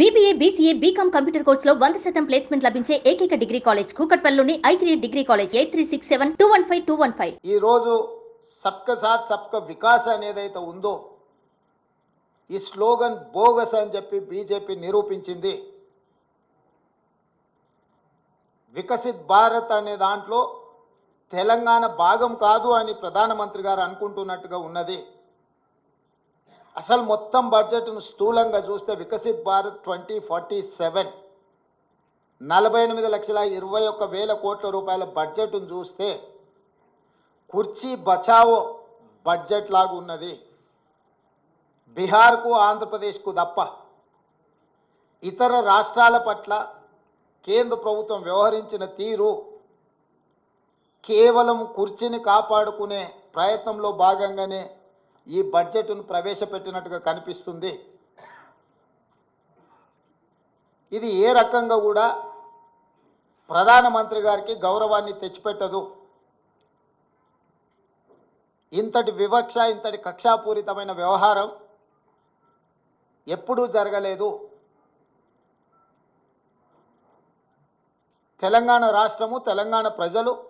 BBA BCA BCom computer కోర్సులో వంద శాతం ప్లేస్మెంట్ లభించే ఏకైక degree college కూకట్పల్లిలోని I three degree college eight three six seven two one five two one five ఈ రోజు సబ్క సాత్ సబ్క వికాస్ అనేదైతే ఉందో ఈ స్లోగన్ బోగస్ అని చెప్పి బీజేపీ నిరూపించింది. వికసిత్ భారత్ అనే దాంట్లో తెలంగాణ భాగం కాదు అని ప్రధానమంత్రి గారు అనుకుంటున్నట్టుగా ఉన్నది. అసలు మొత్తం బడ్జెట్ను స్థూలంగా చూస్తే Viksit Bharat twenty forty seven నలభై ఎనిమిది లక్షల ఇరవై ఒక్క వేల కోట్ల రూపాయల బడ్జెట్ను చూస్తే కుర్చీ బచావో బడ్జెట్ లాగా ఉన్నది. బీహార్కు ఆంధ్రప్రదేశ్కు తప్ప ఇతర రాష్ట్రాల పట్ల కేంద్ర ప్రభుత్వం వ్యవహరించిన తీరు కేవలం కుర్చీని కాపాడుకునే ప్రయత్నంలో భాగంగానే ఈ బడ్జెట్ను ప్రవేశపెట్టినట్టుగా కనిపిస్తుంది. ఇది ఏ రకంగా కూడా ప్రధానమంత్రి గారికి గౌరవాన్ని తెచ్చిపెట్టదు. ఇంతటి వివక్ష ఇంతటి కక్షాపూరితమైన వ్యవహారం ఎప్పుడూ జరగలేదు. తెలంగాణ రాష్ట్రము తెలంగాణ ప్రజలు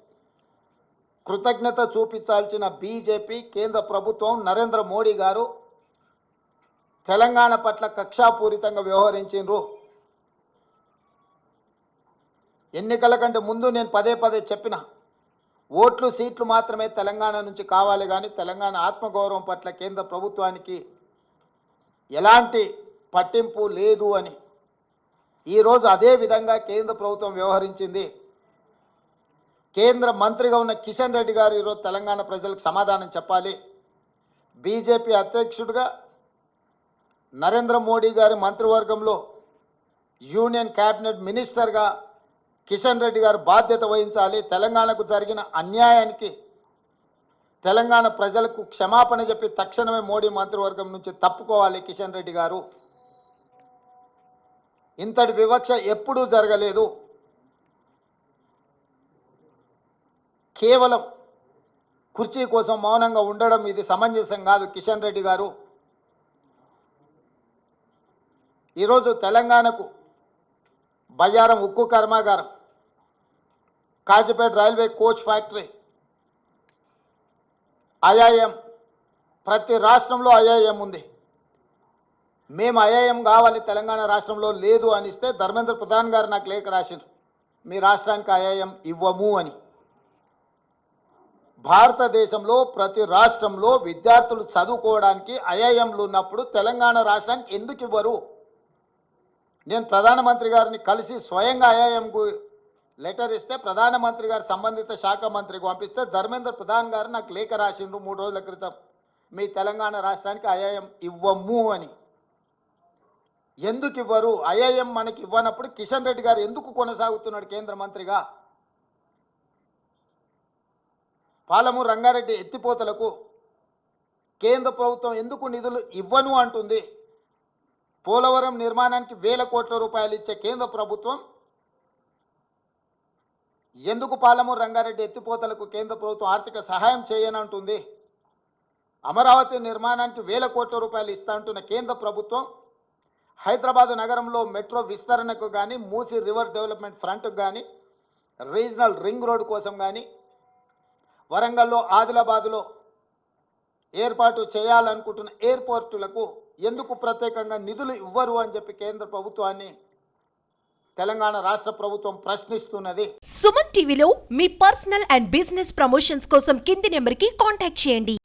కృతజ్ఞత చూపించాల్సిన బీజేపీ కేంద్ర ప్రభుత్వం నరేంద్ర మోడీ గారు తెలంగాణ పట్ల కక్షాపూరితంగా వ్యవహరించిండ్రు. ఎన్నికల కంటే ముందు నేను పదే పదే చెప్పిన ఓట్లు సీట్లు మాత్రమే తెలంగాణ నుంచి కావాలి కానీ తెలంగాణ ఆత్మగౌరవం పట్ల కేంద్ర ప్రభుత్వానికి ఎలాంటి పట్టింపు లేదు అని. ఈరోజు అదే విధంగా కేంద్ర ప్రభుత్వం వ్యవహరించింది. కేంద్ర మంత్రిగా ఉన్న కిషన్ రెడ్డి గారు ఈరోజు తెలంగాణ ప్రజలకు సమాధానం చెప్పాలి. బీజేపీ అధ్యక్షుడిగా నరేంద్ర మోడీ గారి మంత్రివర్గంలో యూనియన్ క్యాబినెట్ మినిస్టర్గా కిషన్ రెడ్డి గారు బాధ్యత వహించాలి. తెలంగాణకు జరిగిన అన్యాయానికి తెలంగాణ ప్రజలకు క్షమాపణ చెప్పి తక్షణమే మోడీ మంత్రివర్గం నుంచి తప్పుకోవాలి కిషన్ రెడ్డి గారు. ఇంతటి వివక్ష ఎప్పుడూ జరగలేదు. కేవలం కుర్చీ కోసం మౌనంగా ఉండడం ఇది సమంజసం కాదు కిషన్ రెడ్డి గారు. ఈరోజు తెలంగాణకు బయ్యారం ఉక్కు కర్మాగారం Kazipet railway coach factory IIM ప్రతి రాష్ట్రంలో ఐఐఎం ఉంది. మేము ఐఐఎం కావాలి తెలంగాణ రాష్ట్రంలో లేదు అనిస్తే ధర్మేంద్ర ప్రధాన్ గారు నాకు లేఖ రాసిండ్రు. మీ రాష్ట్రానికి ఐఐఎం ఇవ్వము అని. భారతదేశంలో ప్రతి రాష్ట్రంలో విద్యార్థులు చదువుకోవడానికి ఐఐఎంలు ఉన్నప్పుడు తెలంగాణ రాష్ట్రానికి ఎందుకు ఇవ్వరు? నేను ప్రధానమంత్రి గారిని కలిసి స్వయంగా ఐఐఎంకు లెటర్ ఇస్తే ప్రధానమంత్రి గారు సంబంధిత శాఖ మంత్రికి పంపిస్తే ధర్మేంద్ర ప్రధాన్ గారు నాకు లేఖ రాసిండ్రు మూడు రోజుల క్రితం. మీ తెలంగాణ రాష్ట్రానికి ఐఐఎం ఇవ్వము అని. ఎందుకు ఇవ్వరు? ఐఐఎం మనకి ఇవ్వనప్పుడు కిషన్ రెడ్డి గారు ఎందుకు కొనసాగుతున్నాడు కేంద్ర మంత్రిగా? పాలము రంగారెడ్డి ఎత్తిపోతలకు కేంద్ర ప్రభుత్వం ఎందుకు నిధులు ఇవ్వను అంటుంది. పోలవరం నిర్మాణానికి వేల కోట్ల రూపాయలు ఇచ్చే కేంద్ర ప్రభుత్వం ఎందుకు పాలమూరు రంగారెడ్డి ఎత్తిపోతలకు కేంద్ర ప్రభుత్వం ఆర్థిక సహాయం చేయనంటుంది అమరావతి నిర్మాణానికి వేల కోట్ల రూపాయలు ఇస్తా అంటున్న కేంద్ర ప్రభుత్వం హైదరాబాదు నగరంలో మెట్రో విస్తరణకు కానీ మూసి రివర్ డెవలప్మెంట్ ఫ్రంట్కు కానీ రీజనల్ రింగ్ రోడ్ కోసం కానీ వరంగల్లో ఆదిలాబాదులో ఏర్పాటు చేయాలనుకుంటున్న ఎయిర్పోర్టులకు ఎందుకు ప్రత్యేకంగా నిధులు ఇవ్వరు అని చెప్పి కేంద్ర ప్రభుత్వాన్ని తెలంగాణ రాష్ట్ర ప్రభుత్వం ప్రశ్నిస్తున్నది. సుమన్ టీవీలో మీ పర్సనల్ అండ్ బిజినెస్ ప్రమోషన్స్ కోసం కింది నెంబర్కి కాంటాక్ట్ చేయండి.